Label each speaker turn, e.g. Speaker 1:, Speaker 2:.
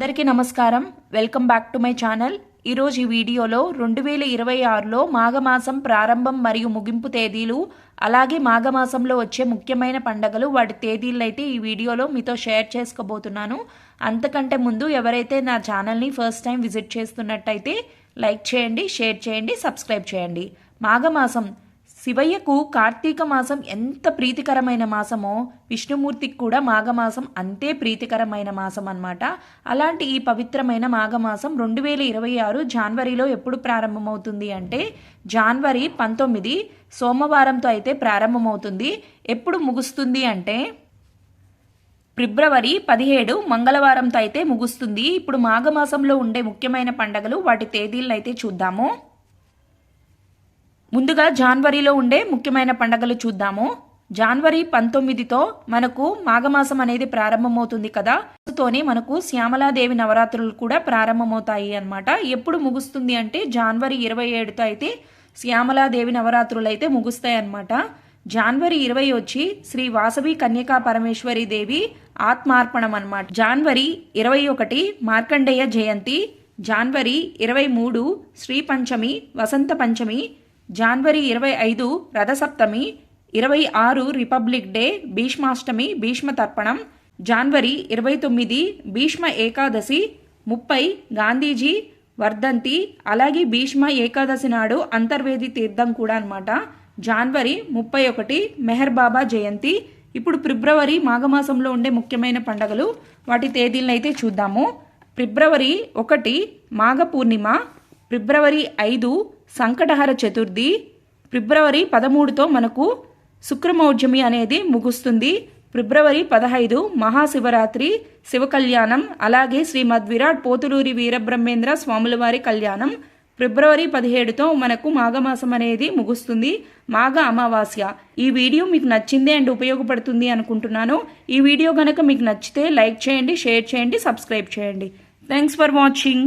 Speaker 1: అందరికీ నమస్కారం. Welcome back to my channel. ఈరోజు ఈ వీడియోలో రెండు వేల ఇరవై ఆరులో మాఘమాసం ప్రారంభం మరియు ముగింపు తేదీలు అలాగే మాఘమాసంలో వచ్చే ముఖ్యమైన పండగలు వాటి తేదీలు అయితే ఈ వీడియోలో మీతో షేర్ చేసుకోబోతున్నాను. అంతకంటే ముందు ఎవరైతే నా ఛానల్ని ఫస్ట్ టైం విజిట్ చేస్తున్నట్టయితే లైక్ చేయండి షేర్ చేయండి సబ్స్క్రైబ్ చేయండి. మాఘమాసం శివయ్యకు కార్తీక మాసం ఎంత ప్రీతికరమైన మాసమో విష్ణుమూర్తికి కూడా మాఘమాసం అంతే ప్రీతికరమైన మాసం అన్నమాట. అలాంటి ఈ పవిత్రమైన మాఘమాసం రెండు వేల ఇరవై ఆరు జనవరిలో ఎప్పుడు ప్రారంభమవుతుంది అంటే జాన్వరి పంతొమ్మిది సోమవారంతో అయితే ప్రారంభమవుతుంది. ఎప్పుడు ముగుస్తుంది అంటే ఫిబ్రవరి పదిహేడు మంగళవారంతో అయితే ముగుస్తుంది. ఇప్పుడు మాఘమాసంలో ఉండే ముఖ్యమైన పండగలు వాటి తేదీలను అయితే చూద్దాము. ముందుగా జాన్వరిలో ఉండే ముఖ్యమైన పండగలు చూద్దాము. జాన్వరి పంతొమ్మిదితో మనకు మాఘమాసం అనేది ప్రారంభమవుతుంది కదా. తోనే మనకు శ్యామలాదేవి నవరాత్రులు కూడా ప్రారంభమవుతాయి అన్నమాట. ఎప్పుడు ముగుస్తుంది అంటే జాన్వరి ఇరవై ఏడుతో అయితే శ్యామలాదేవి నవరాత్రులు అయితే ముగుస్తాయి అన్నమాట. జాన్వరి ఇరవై వచ్చి శ్రీ వాసవి కన్యకా పరమేశ్వరి దేవి ఆత్మార్పణం అన్నమాట. జాన్వరి ఇరవై ఒకటి మార్కండేయ జయంతి. జాన్వరి ఇరవై మూడు శ్రీ పంచమి వసంత పంచమి జాన్వరి ఇరవై ఐదు రథసప్తమి ఇరవై ఆరు రిపబ్లిక్ డే భీష్మాష్టమి భీష్మ తర్పణం జాన్వరి ఇరవై తొమ్మిది భీష్మ ఏకాదశి ముప్పై గాంధీజీ వర్ధంతి అలాగే భీష్మ ఏకాదశి నాడు అంతర్వేది తీర్థం కూడా అనమాట జాన్వరి ముప్పై ఒకటి మెహర్ బాబా జయంతి. ఇప్పుడు ఫిబ్రవరి మాఘమాసంలో ఉండే ముఖ్యమైన పండగలు వాటి తేదీలను అయితే చూద్దాము. ఫిబ్రవరి ఒకటి మాఘ పూర్ణిమ ఫిబ్రవరి ఐదు సంకటహర చతుర్థి. ఫిబ్రవరి పదమూడుతో మనకు శుక్రమౌఢ్యమి అనేది ముగుస్తుంది. ఫిబ్రవరి పదహైదు మహాశివరాత్రి శివ కళ్యాణం అలాగే శ్రీమద్ విరాట్ పోతులూరి వీరబ్రహ్మేంద్ర స్వాములవారి కళ్యాణం. ఫిబ్రవరి పదిహేడుతో మనకు మాఘమాసం అనేది ముగుస్తుంది. మాఘ అమావాస్య. ఈ వీడియో మీకు నచ్చింది అండ్ ఉపయోగపడుతుంది అనుకుంటున్నాను. ఈ వీడియో కనుక మీకు నచ్చితే లైక్ చేయండి షేర్ చేయండి సబ్స్క్రైబ్ చేయండి. Thanks for watching.